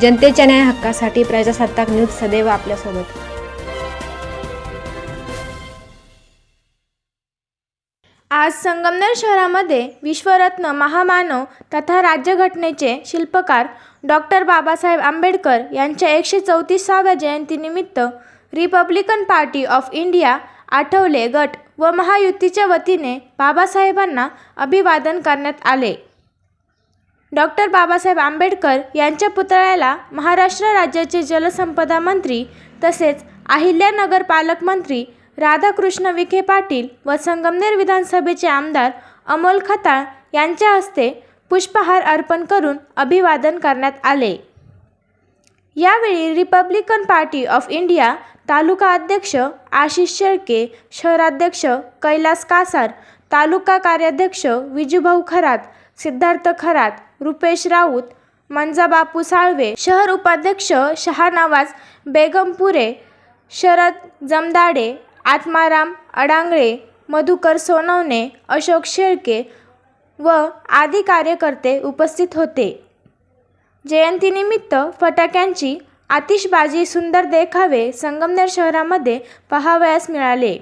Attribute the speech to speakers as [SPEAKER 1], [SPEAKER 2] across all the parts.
[SPEAKER 1] जनतेच्या न्याय हक्कासाठी प्रजासत्ताक न्यूज सदैव आपल्यासोबत.
[SPEAKER 2] आज संगमनेर शहरामध्ये विश्वरत्न महामानव तथा राज्यघटनेचे शिल्पकार डॉक्टर बाबासाहेब आंबेडकर यांच्या एकशे चौतीसाव्या जयंतीनिमित्त Republican Party of India Athawale गट व महायुतीच्या वतीने बाबासाहेबांना अभिवादन करण्यात आले. डॉक्टर बाबासाहेब आंबेडकर यांच्या पुतळ्याला महाराष्ट्र राज्याचे जलसंपदा मंत्री तसेच अहिल्यानगर पालकमंत्री राधाकृष्ण विखे पाटील व संगमनेर विधानसभेचे आमदार अमोल खताळ यांच्या हस्ते पुष्पहार अर्पण करून अभिवादन करण्यात आले. यावेळी रिपब्लिकन पार्टी ऑफ इंडिया तालुका अध्यक्ष आशिष शेळके शहराध्यक्ष कैलास कासार तालुका कार्याध्यक्ष विजूभाऊ खरात सिद्धार्थ खरात रुपेश राऊत मंजाबापू साळवे शहर उपाध्यक्ष शहानवाज बेगमपुरे शरद जमदाडे आत्माराम अडांगळे मधुकर सोनवणे अशोक शेळके व आदी कार्यकर्ते उपस्थित होते. जयंतीनिमित्त फटाक्यांची आतिषबाजी सुंदर देखावे संगमनेर शहरामध्ये पहावयास मिळाले.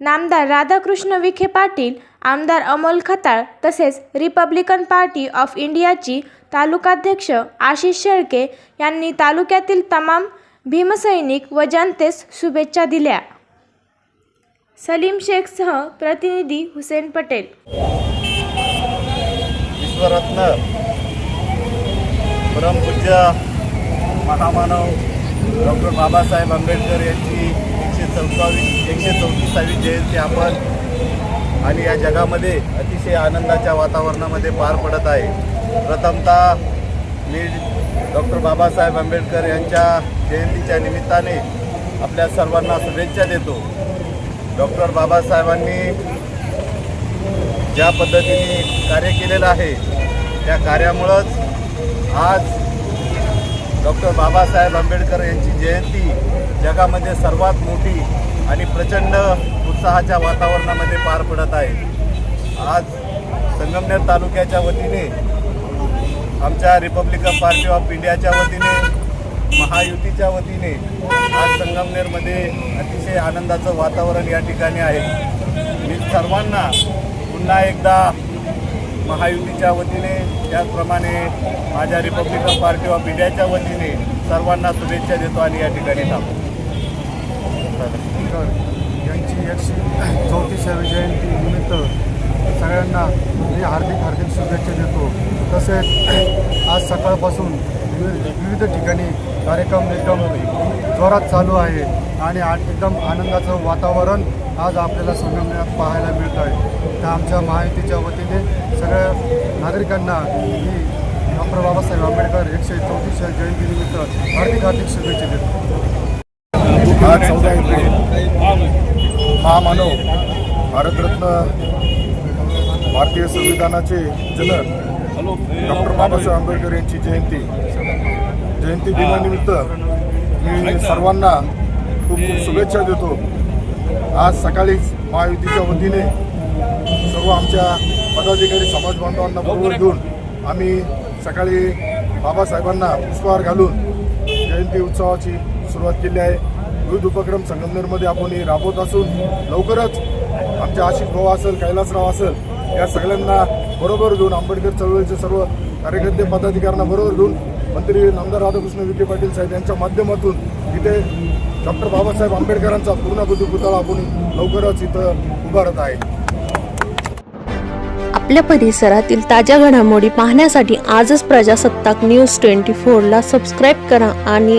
[SPEAKER 2] नामदार राधाकृष्ण विखे पाटील आमदार अमोल खताळ तसेच रिपब्लिकन पार्टी ऑफ इंडियाची तालुकाध्यक्ष आशिष शेळके यांनी तालुक्यातील तमाम भीमसैनिक व जनतेस शुभेच्छा दिल्या. सलीम शेखसह प्रतिनिधी हुसेन पटेल.
[SPEAKER 3] विश्वरत्न. परमपूज्य महामानव डॉक्टर बाबासाहेब आंबेडकर यांची एकशे चौसावी एकशे चौतीसावी जयंती आपण आणि या जगामध्ये अतिशय आनंदाच्या वातावरणामध्ये पार पडत आहे. प्रथमतः मी डॉक्टर बाबासाहेब आंबेडकर यांच्या जयंतीच्या निमित्ताने आपल्या सर्वांना शुभेच्छा देतो. डॉक्टर बाबासाहेबांनी ज्या पद्धतीने कार्य केलेलं आहे त्या कार्यामुळंच आज डॉक्टर बाबासाहेब आंबेडकर यांची जयंती जगामध्ये सर्वात मोठी आणि प्रचंड उत्साहाच्या वातावरणामध्ये पार पडत आहे. आज संगमनेर तालुक्याच्या वतीने आमच्या रिपब्लिकन पार्टी ऑफ इंडियाच्या वतीने महायुतीच्या वतीने आज संगमनेरमध्ये अतिशय आनंदाचं वातावरण या ठिकाणी आहे. मी सर्वांना पुन्हा एकदा महायुतीच्या वतीने त्याचप्रमाणे माझ्या रिपब्लिकन पार्टी ऑफ इंडियाच्या वतीने सर्वांना शुभेच्छा देतो आणि या ठिकाणी थांबतो.
[SPEAKER 4] आंबेडकर यांची एकशे चौतीसावी जयंती निमित्त सगळ्यांना मी हार्दिक हार्दिक शुभेच्छा देतो. तसेच आज सकाळपासून विविध विविध ठिकाणी कार्यक्रम एकदम जोरात चालू आहे आणि एकदम आनंदाचं वातावरण आज आपल्याला संगमनेरात पाहायला मिळत आहे तर आमच्या महायुतीच्या वतीने सगळ्या नागरिकांना मी डॉक्टर बाबासाहेब आंबेडकर एकशे चौतीसव्या जयंतीनिमित्त हार्दिक हार्दिक शुभेच्छा देतो.
[SPEAKER 5] आज चौदा एप्रिल. महामानव भारतरत्न भारतीय संविधानाचे जनक डॉक्टर बाबासाहेब आंबेडकर यांची जयंती. जयंती दिनानिमित्त मी सर्वांना खूप खूप शुभेच्छा देतो. आज सकाळीच महायुतीच्या वतीने सर्व आमच्या पदाधिकारी समाज बांधवांना बरोबर घेऊन आम्ही सकाळी बाबासाहेबांना पुष्पहार घालून जयंती उत्सवाची सुरुवात केली आहे. विविध उपक्रम संगमनेरमध्ये आपण हे राबवत असून लवकरच आमच्या आशिष भाऊ असेल कैलासराव असेल या सगळ्यांना बरोबर घेऊन आंबेडकर चळवळीचे सर्व कार्यकर्ते पदाधिकाऱ्यांना बरोबर घेऊन मंत्री नामदार राधाकृष्ण विखे पाटील साहेब यांच्या माध्यमातून इथे डॉक्टर बाबासाहेब आंबेडकरांचा पूर्णाकृती पुतळा आपण लवकरच इथं उभारत आहे.
[SPEAKER 6] आपल्या परिसरातील ताज्या घडामोडी पाहण्यासाठी आजच प्रजासत्ताक न्यूज ट्वेंटी फोरला सबस्क्राईब करा आणि